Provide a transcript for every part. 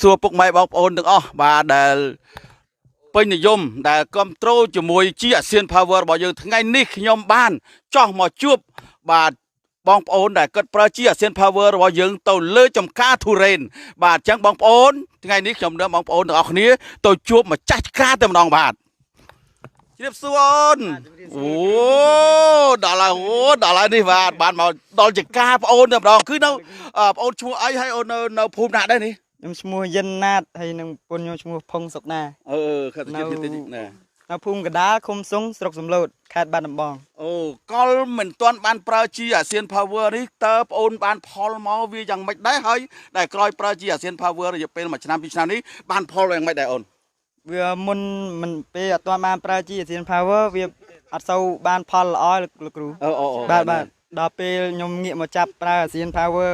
សួរពុកម៉ែបងប្អូនទាំងអស់បាទដែលពេញនិយមដែលគ្រប់គ្រងជាមួយជាអាស៊ាន Power របស់យើងថ្ងៃនេះខ្ញុំបានចោះមកជួបបាទបងប្អូនដែលគាត់ប្រើជាអាស៊ាន Power របស់យើងទៅលើចំការធូរ៉េនបាទអញ្ចឹងបងប្អូនថ្ងៃនេះខ្ញុំនឹងបងប្អូនទាំងអស់គ្នាទៅជួបម្ចាស់ឆ្ការតែម្ដងបាទជម្រាបសួរអូនអូដល់ហើយអូដល់ហើយនេះបាទបានមកដល់ចការបងប្អូនតែម្ដងគឺនៅអឺបងប្អូនឈ្មោះអីហើយអូននៅនៅភូមិណាដែរនេះ ខ្ញុំឈ្មោះយិនណាតហើយនឹងប្រពន្ធខ្ញុំឈ្មោះផុងសុកណាអឺខេត្តជាតិតិចណានៅភូមិកដាលឃុំសុងស្រុកសំឡូតខេត្តបាត់ដំបងអូកលមិនទាន់បានប្រើជាអាស៊ាន Power នេះតើបងអូនបានផលមកវាយ៉ាងម៉េចដែរហើយដែលក្រោយប្រើជាអាស៊ាន Power រយៈពេល1ឆ្នាំ2ឆ្នាំនេះបានផលយ៉ាងម៉េចដែរអូនវាមុនមិនពេលអត់ទាន់បានប្រើជាអាស៊ាន power វាអត់សូវបានផលល្អលោកលោកគ្រូអូអូបាទបាទដល់ពេលខ្ញុំងាកមកចាប់ប្រើអាស៊ាន power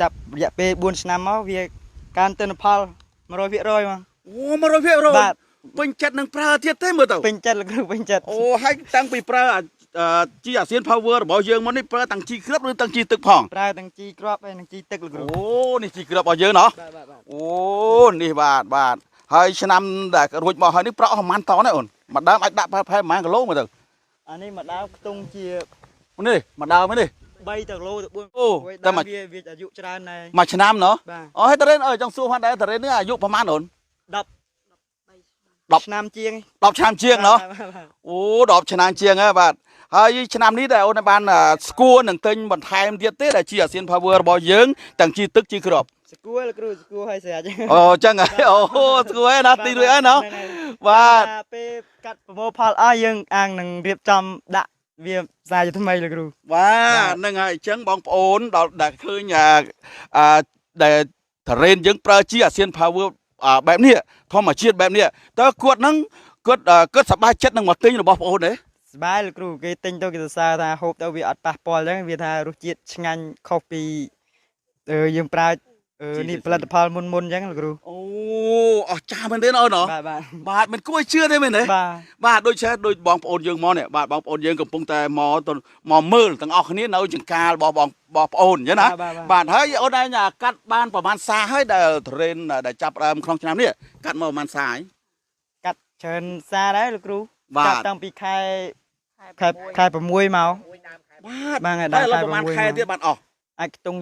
ចាប់រយៈពេល4ឆ្នាំមកវា កើនទិន្នផល100%មកអូ100%បាទពេញចិត្តនឹងប្រើទៀតទេមើលទៅពេញចិត្តលោកគ្រូពេញចិត្តអូហើយតាំងពីប្រើអាអឺជាអាស៊ាន Power របស់យើងមកនេះប្រើទាំងជីគ្រាប់ឬទាំងជីទឹកផងប្រើទាំងជីគ្រាប់ហើយនិងជីទឹកលោកគ្រូអូនេះជីគ្រាប់របស់យើងណោះបាទបាទបាទអូនេះបាទបាទហើយឆ្នាំដែលរួចមកហើយនេះប្រក់អស់ប្រហែលតនដែរអូនមួយដើមអាចដាក់ប្រហែលប្រហែលប្រហែលគីឡូមើលទៅអានេះមកដើមខ្ទង់ជានេះមួយដើមនេះ 3ទៅគីឡូទៅ4អូតែតែមកមួយវាវាអាយុច្រើនដែរមួយឆ្នាំណោះបាទអូហើយតារ៉េនអើចង់សួរផងដែរតារ៉េននេះអាយុប្រហែលអូន10ឆ្នាំជាង10ឆ្នាំជាងណោះបាទបាទបាទអូ10ឆ្នាំជាងហើយបាទហើយឆ្នាំនេះដែលអូនបានអ่าស្គួរនឹងទិញបន្ថែមទៀតទេដែលជាអាស៊ាន Power របស់យើងទាំងជីទឹកជីគ្រាប់សគួរលោកគ្រូសគួរឲ្យស្រាច់អូអញ្ចឹងហើយអូស្គួរហើយណាទីរួចហើយណោះហ្នឹងហើយបាទដល់ពេលកាត់ប្រមូលផលអស់យើងអាងនឹងរៀបចំដាក់ វាផ្សាយថ្មីលោកគ្រូបាទហ្នឹងហើយអញ្ចឹងបងប្អូនដល់ដែលឃើញអាដែលតារ៉េនយើងប្រើជាអាស៊ាន power បែបនេះធម្មជាតិបែបនេះតើគាត់ហ្នឹងគាត់គាត់សប្បាយចិត្តនឹងមកទិញរបស់បងប្អូនទេសប្បាយលោកគ្រូគេទិញទៅគេសរសើរថាហូបទៅវាអត់ប៉ះពាល់អញ្ចឹងវាថារសជាតិឆ្ងាញ់ខុសពីយើងប្រើ អឺនេះផលិតផលមុនមុនអញ្ចឹងលោកគ្រូអូអស់ចាស់មែនទេអូនហ៎បាទបាទបាទមិនគួរឲ្យជឿទេមែនទេបាទបាទដូចជាដូចបងប្អូនយើងមកនេះបាទបងប្អូនយើងកំពុងតែមកទៅមកមើលទាំងអស់គ្នានៅចង្ការរបស់បងបងប្អូនអញ្ចឹងណាបាទបាទបាទហើយអូនឯងអាកាត់បានប្រហែលសាហើយដែលត្រេនដែលចាប់ដើមក្នុងឆ្នាំនេះកាត់មកប្រហែលសាហើយកាត់ច្រើនសារដែរលោកគ្រូបាទចាប់តាំងពីខែខែខែ6មកបាទបាទថ្ងៃតែដល់ឡើខែយប្រហែល6ខែទៀតបានអស់អាចខ្ទង់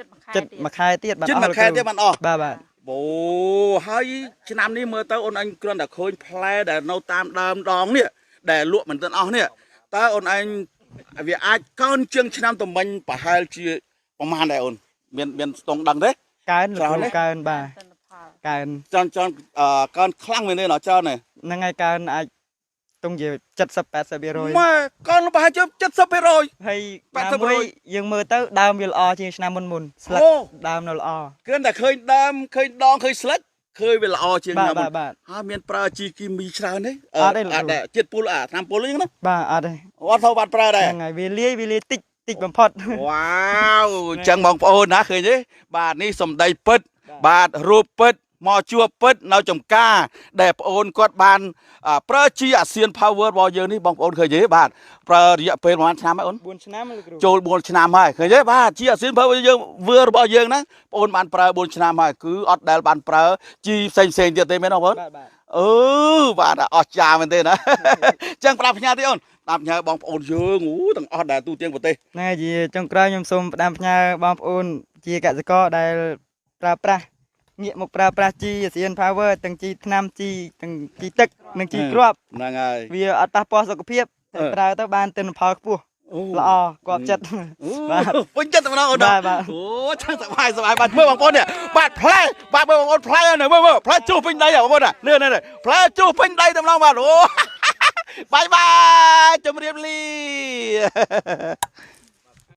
ជាចិត្តមួយខែចិត្តទៀតមួយខែទៀតបាទជិតអស់មួយខែទៀតបានអស់បាទបាទអូហើយឆ្នាំនេះមើលទៅអូនឯងគ្រាន់តែឃើញផ្លែដែលនៅតាមដើមដងនេះដែលលក់មិនទាន់អស់នេះតើអូនឯងវាអាចកើនជាងឆ្នាំតំមិញប្រហែលជាប្រហែលដែរអូនមានមានស្ទង់ដឹងទេកើនលោកច្រើនគ្រូទេកើនបាទទិន្នផលកើនច្រើនច្រើនអឺកើនខ្លាំងមែនទេណោះច្រើនទេហ្នឹងហើយកើនអាច ទង់ជា70 80%វារយម៉ែកើនប្រហែលជា70%ហើយ80%ណាមួយយើងមើលទៅដើមវាល្អជាងឆ្នាំមុនមុនស្លឹកអូដើមនៅល្អគ្រាន់តែឃើញដើមឃើញដងឃើញស្លឹកឃើញវាល្អជាងបាទឆ្នាំមុបាទនបាទហើយមានប្រើជីគីមីច្រើនទេអត់ទេលោកគ្រូអត់ដែរជាតិពុលអាឆ្នាំពុលហ្នឹងណាបាទអត់ទេអត់ទៅបាត់ប្រើដែរហ្នឹងហើយវាលាយវាលាយតិចតិចបំផុតវ៉ាវអញ្ចឹងបងប្អូនណាឃើញទេបាទនេះសំដីពិតបាទរូបពិត មកជួបពិតនៅចំការ ដែលបងអូនគាត់បានអ่าប្រើជាអាស៊ាន Power របស់យើងនេះបងប្អូនឃើញទេបាទប្រើរយៈពេលប្រហែលឆ្នាំហើយអូន4ឆ្នាំលោកគ្រូចូល4ឆ្នាំហើយឃើញទេបាទជាអាស៊ាន Power យើងវើរបស់យើងណាបងអូនបានប្រើ4ឆ្នាំហើយគឺអត់ដែលបានប្រើជីផ្សេងផ្សេងៗទៀតទេមែនបងប្អូនបាទបាទអឺបាទអស្ចារ្យមែនទេណាអញ្ចឹងប្រាប់ផ្ញើទេអូនប្រាប់ផ្ញើបងប្អូនយើងអូទាំងអស់ដែលទូទាំងប្រទេសហ្នឹងហើយជាចុងក្រោយខ្ញុំសូមផ្ដាំផ្ញើបងប្អូនជាកសិករដែលប្រើប្រាស់ ងាកមកប្រើប្រាស់ជីអាស៊ាន Power ទាំងជីថ្នាំជីទាំងជីទឹកនិងជីគ្រាប់ហ្នឹងហើយវាអត់ប៉ះពាល់សុខភាពតែអឺប្រើទៅបានទិន្នផលខ្ពស់អូល្អគាត់ចិត្តបាទពេញចិត្តតែម្ដងអូនបាទបាទអូចាំសប្បាយសប្បាយបាទមើលបងប្អូននេះបាទផ្លែបាទមើលបងប្អូនផ្លែហ្នឹងមើលមើលផ្លែជុះពេញដីហ៎បងប្អូនណានេះនេះផ្លែជុះពេញដីតែម្ដងបាទអូបាយបាយជម្រាបលា